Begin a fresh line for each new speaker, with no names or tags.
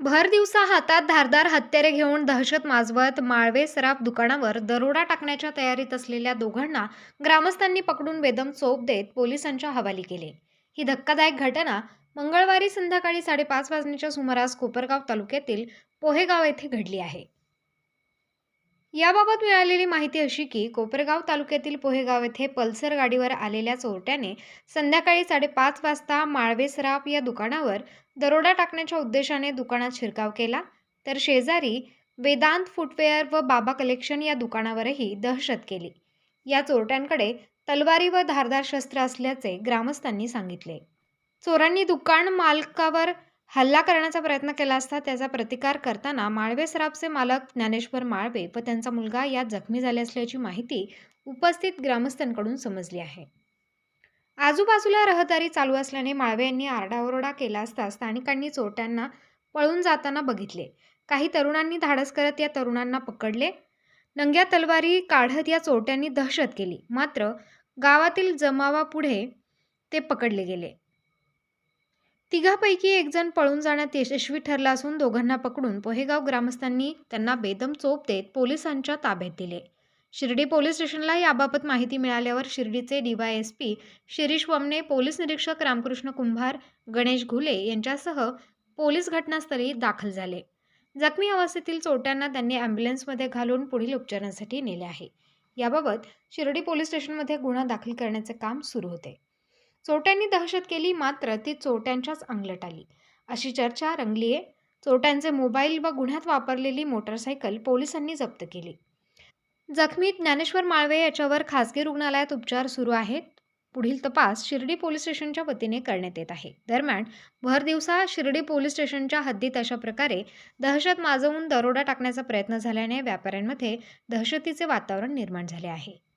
भर दिवसा हातात धारदार हत्यारे घेऊन दहशत माजवत माळवे सराफ दुकानावर दरोडा टाकण्याच्या तयारीत असलेल्या दोघांना ग्रामस्थांनी पकडून बेदम चोप देत पोलिसांच्या हवाली केले. ही धक्कादायक घटना मंगळवारी संध्याकाळी साडेपाच वाजण्याच्या सुमारास कोपरगाव तालुक्यातील पोहेगाव येथे घडली आहे. याबाबत मिळालेली माहिती अशी की कोपरगाव तालुक्यातील पोहेगाव येथे पल्सर गाडीवर आलेल्या चोरट्याने संध्याकाळी साडेपाच वाजता माळवे सराफ या दुकानावर दरोडा टाकण्याच्या उद्देशाने दुकानात शिरकाव केला. तर शेजारी वेदांत फुटवेअर व बाबा कलेक्शन या दुकानावरही दहशत केली. या चोरट्यांकडे तलवारी व धारदार शस्त्र असल्याचे ग्रामस्थांनी सांगितले. चोरांनी दुकान मालकावर हल्ला करण्याचा प्रयत्न केला असता त्याचा प्रतिकार करताना माळवे सराफचे मालक ज्ञानेश्वर माळवे व त्यांचा मुलगा यात जखमी झाले असल्याची माहिती उपस्थित ग्रामस्थांकडून समजली आहे. आजूबाजूला रहदारी चालू असल्याने माळवे यांनी आरडाओरडा केला असता स्थानिकांनी चोरट्यांना पळून जाताना बघितले. काही तरुणांनी धाडस करत या तरुणांना पकडले. नंग्या तलवारी काढत या चोरट्यांनी दहशत केली. मात्र गावातील जमावापुढे ते पकडले गेले. तिघापैकी एक जण पळून जाण्यात यशस्वी ठरला असून दोघांना पकडून पोहेगाव ग्रामस्थांनी त्यांना बेदम चोप देत पोलिसांच्या ताब्यात दिले. शिर्डी पोलीस स्टेशनला याबाबत माहिती मिळाल्यावर शिर्डीचे डीवायएसपी शिरीष वमने पोलीस निरीक्षक रामकृष्ण कुंभार गणेश घुले यांच्यासह पोलीस घटनास्थळी दाखल झाले. जखमी अवस्थेतील चोट्यांना त्यांनी ॲम्ब्युलन्समध्ये घालून पुढील उपचारांसाठी नेले आहे. याबाबत शिर्डी पोलीस स्टेशनमध्ये गुन्हा दाखल करण्याचे काम सुरू होते. चोरट्यांनी दहशत केली मात्र ती चोरट्यांच्याच अंगलट आली. अशी चर्चा रंगली आहे. चोरट्यांचे मोबाईल व गुन्ह्यात वापरलेली मोटरसायकल पोलिसांनी जप्त केली. जखमी ज्ञानेश्वर माळवे याच्यावर खासगी रुग्णालयात उपचार सुरू आहेत. पुढील तपास शिर्डी पोलीस स्टेशनच्या वतीने करण्यात येत आहे. दरम्यान भर दिवसा शिर्डी पोलीस स्टेशनच्या हद्दीत अशा प्रकारे दहशत माजवून दरोडा टाकण्याचा प्रयत्न झाल्याने व्यापाऱ्यांमध्ये दहशतीचे वातावरण निर्माण झाले आहे.